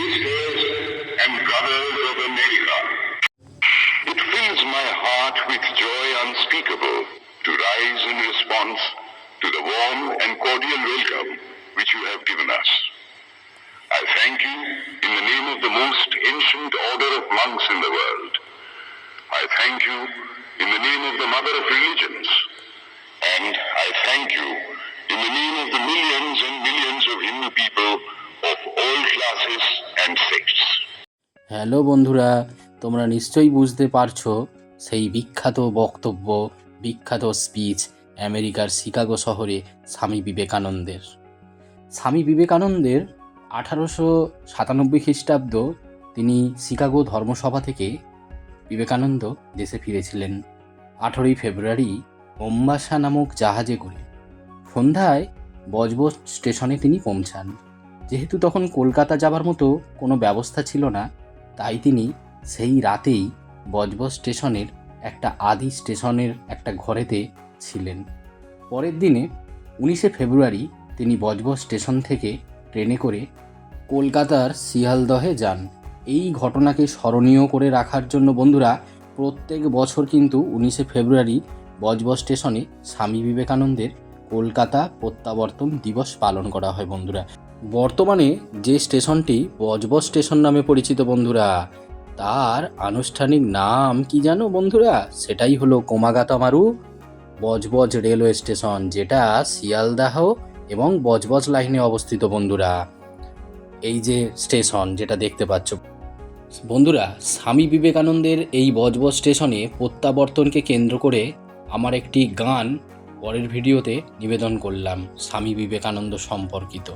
sisters and brothers of America. It fills my heart with joy unspeakable to rise in response to the warm and cordial welcome which you have given us. I thank you in the name of the most ancient order of monks in the world. I thank you in the name of the mother of religions. And I thank you in the name of the millions and millions of Hindu people of all classes hello বন্ধুরা, তোমরা নিশ্চয়ই বুঝতে পারছ সেই বিখ্যাত বক্তব্য, বিখ্যাত speech আমেরিকার শিকাগো শহরে স্বামী বিবেকানন্দের। স্বামী বিবেকানন্দের আঠারোশো সাতানব্বই খ্রিস্টাব্দ তিনি শিকাগো ধর্মসভা থেকে বিবেকানন্দ দেশে ফিরেছিলেন, আঠেরোই ফেব্রুয়ারি ওম্বাসা নামক জাহাজে করে। সন্ধ্যায় বজবজ স্টেশনে তিনি পৌঁছান। যেহেতু তখন কলকাতা যাবার মতো কোনো ব্যবস্থা ছিল না, তাই তিনি সেই রাতেই বজবজ স্টেশনের একটা আদি স্টেশনের একটা ঘরেতে ছিলেন। পরের দিনে উনিশে ফেব্রুয়ারি তিনি বজবজ স্টেশন থেকে ট্রেনে করে কলকাতার শিয়ালদহে যান। এই ঘটনাকে স্মরণীয় করে রাখার জন্য বন্ধুরা, প্রত্যেক বছর কিন্তু উনিশে ফেব্রুয়ারি বজবজ স্টেশনে স্বামী বিবেকানন্দের কলকাতা প্রত্যাবর্তন দিবস পালন করা হয় বন্ধুরা। বর্তমানে যে স্টেশনটি বজবজ স্টেশন নামে পরিচিত বন্ধুরা, তার আনুষ্ঠানিক নাম কি জানো বন্ধুরা? সেটাই হলো কোমাগাতামারু বজবজ রেলওয়ে স্টেশন, যেটা শিয়ালদাহ এবং বজবজ লাইনে অবস্থিত বন্ধুরা। এই যে স্টেশন যেটা দেখতে পাচ্ছ। বন্ধুরা, স্বামী বিবেকানন্দের এই বজবজ স্টেশনে প্রত্যাবর্তনকে কেন্দ্র করে আমার একটি গান পরের ভিডিওতে নিবেদন করলাম, স্বামী বিবেকানন্দ সম্পর্কিত।